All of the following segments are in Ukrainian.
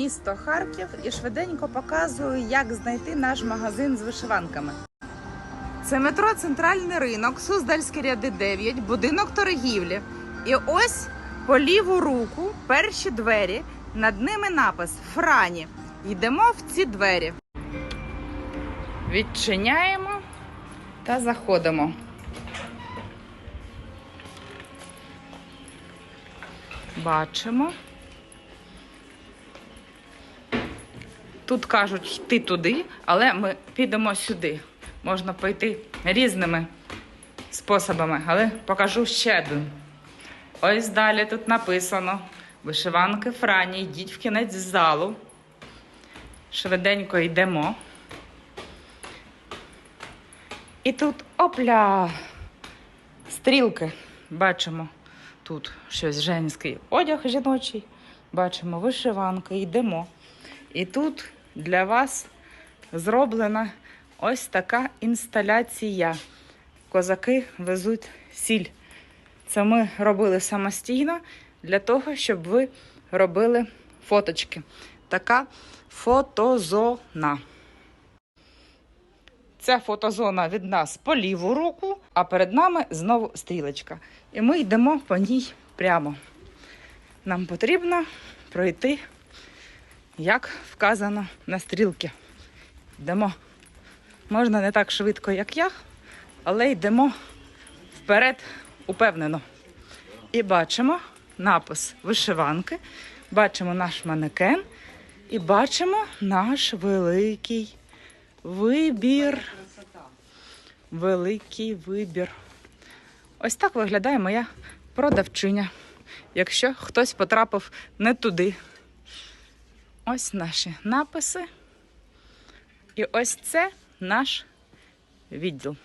місто Харків і швиденько показую, як знайти наш магазин з вишиванками. Це метро Центральний ринок, Суздальські ряди 9, будинок торгівлі. І ось по ліву руку перші двері. Над ними напис Франі. Йдемо в ці двері. Відчиняємо та заходимо. Бачимо. Тут кажуть йти туди, але ми підемо сюди. Можна пойти різними способами, але покажу ще один. Ось далі тут написано: вишиванки Франі, йдіть в кінець залу. Швиденько йдемо. І тут опля! Стрілки. Бачимо тут щось женський одяг жіночий. Бачимо вишиванки, йдемо. І тут для вас зроблена ось така інсталяція. Козаки везуть сіль. Це ми робили самостійно для того, щоб ви робили фоточки. Така фотозона. Ця фотозона від нас по ліву руку, а перед нами знову стрілочка. І ми йдемо по ній прямо. Нам потрібно пройти, як вказано на стрілки. Йдемо. Можна не так швидко, як я, але йдемо вперед упевнено. І бачимо напис вишиванки, бачимо наш манекен і бачимо наш великий вибір. Великий вибір. Ось так виглядає моя продавчиня. Якщо хтось потрапив не туди. Ось наші написи. І ось це наш відділ.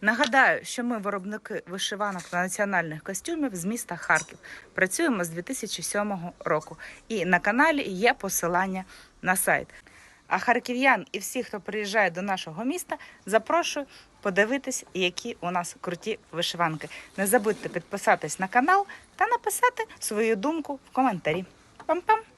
Нагадаю, що ми виробники вишиванок та національних костюмів з міста Харків. Працюємо з 2007 року. І на каналі є посилання на сайт. А харків'ян і всіх, хто приїжджає до нашого міста, запрошую подивитись, які у нас круті вишиванки. Не забудьте підписатись на канал та написати свою думку в коментарі. Пам-пам!